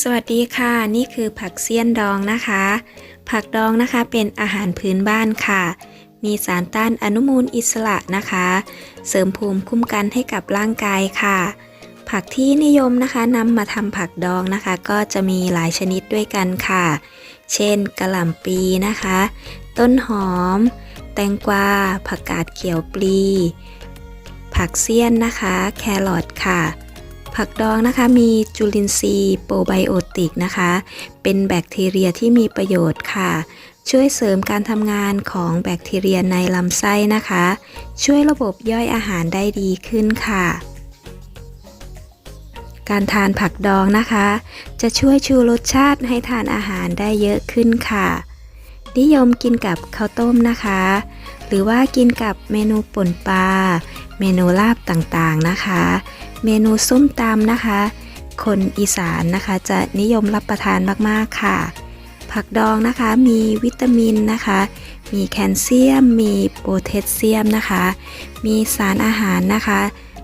สวัสดีค่ะ นี่คือผักเสี้ยนดองนะคะ ผักดองนะคะเป็นอาหารพื้นบ้านค่ะ มีสารต้านอนุมูลอิสระนะคะ เสริมภูมิคุ้มกันให้กับร่างกายค่ะ ผักที่นิยมนะคะนำมาทำผักดองนะคะ ก็จะมีหลายชนิดด้วยกันค่ะ เช่นกระหล่ำปีนะคะ ต้นหอม แตงกวาผักกาดเขียวปลี ผักเสี้ยนนะคะ แครอทค่ะ ผักดองนะคะมีจุลินทรีย์โปรไบโอติกนะคะ เป็นแบคทีเรียที่มีประโยชน์ค่ะ ช่วยเสริมการทำงานของแบคทีเรียในลำไส้นะคะ ช่วยระบบย่อยอาหารได้ดีขึ้นค่ะ การทานผักดองนะคะ จะช่วยชูรสชาติให้ทานอาหารได้เยอะขึ้นค่ะ นิยมกินกับข้าวต้มนะคะ หรือว่ากินกับเมนูป่นปลา เมนูลาบต่างๆนะคะ เมนูส้มตำนะคะ คนอีสานนะคะจะนิยมรับประทานมากๆค่ะ ผักดองนะคะมีวิตามินนะคะ มีแคลเซียม มีโพแทสเซียมนะคะ มีสารอาหารนะคะ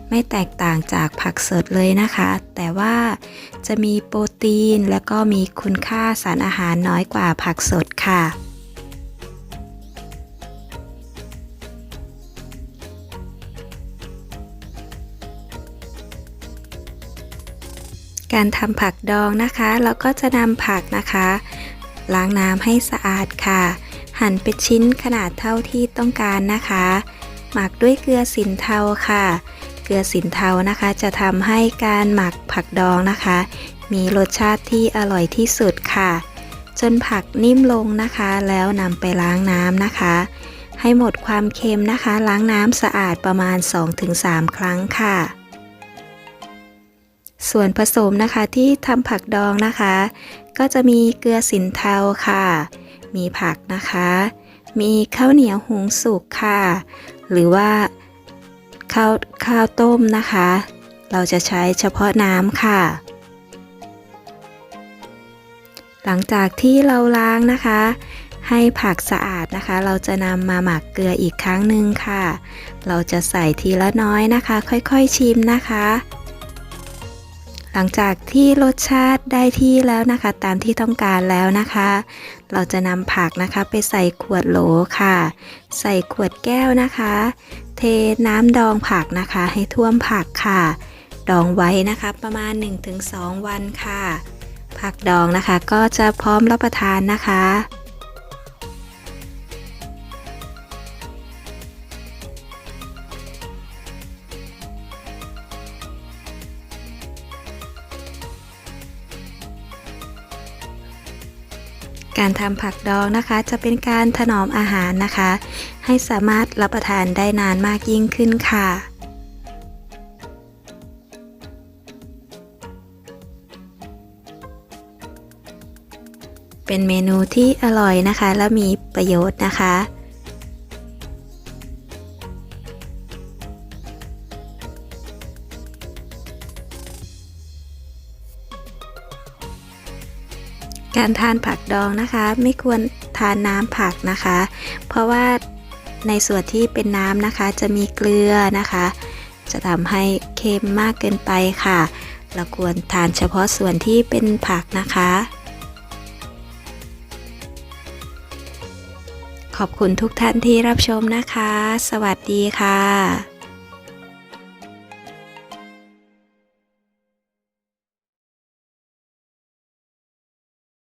ไม่แตกต่างจากผักสดเลยนะคะ แต่ว่าจะมีโปรตีนและก็มีคุณค่าสารอาหารน้อยกว่าผักสดค่ะ การทำผักดองนะคะ เราก็จะนำผักนะคะ ล้างน้ำให้สะอาดค่ะ หั่นเป็นชิ้นขนาดเท่าที่ต้องการนะคะ หมักด้วยเกลือสินเทาค่ะ เกลือสินเทานะคะ จะทำให้การหมักผักดองนะคะ มีรสชาติที่อร่อยที่สุดค่ะ จนผักนิ่มลงนะคะ แล้วนำไปล้างน้ำนะคะ ให้หมดความเค็มนะคะ ล้างน้ำสะอาดประมาณ 2-3 ครั้งค่ะ ส่วนผสมนะคะที่ทำผักดองนะคะ ก็จะมีเกลือสินเทาค่ะ มีผักนะคะ มีข้าวเหนียวหุงสุกค่ะ หรือว่าข้าวข้าวต้มนะคะ เราจะใช้เฉพาะน้ำค่ะ หลังจากที่เราล้างนะคะ ให้ผักสะอาดนะคะ เราจะนำมาหมักเกลืออีกครั้งหนึ่งค่ะ เราจะใส่ทีละน้อยนะคะ ค่อยๆชิมนะคะ หลังจากที่รสชาติได้ที่แล้วนะคะ ตามที่ต้องการแล้วนะคะ เราจะนำผักนะคะไปใส่ขวดโหลค่ะ ใส่ขวดแก้วนะคะ เทน้ำดองผักนะคะ ให้ท่วมผักค่ะ ดองไว้นะคะประมาณ 1-2 วันค่ะ ผักดองนะคะก็จะพร้อมรับประทานนะคะ การทำผักดองนะคะจะเป็นการถนอมอาหารนะคะ ให้สามารถรับประทานได้นานมากยิ่งขึ้นค่ะเป็นเมนูที่อร่อยนะคะ และมีประโยชน์นะคะ การทานผักดองนะคะ ไม่ควรทานน้ำผักนะคะ เพราะว่าในส่วนที่เป็นน้ำนะคะ จะมีเกลือนะคะ จะทำให้เค็มมากเกินไปค่ะ เราควรทานเฉพาะส่วนที่เป็นผักนะคะ ขอบคุณทุกท่านที่รับชมนะคะ สวัสดีค่ะ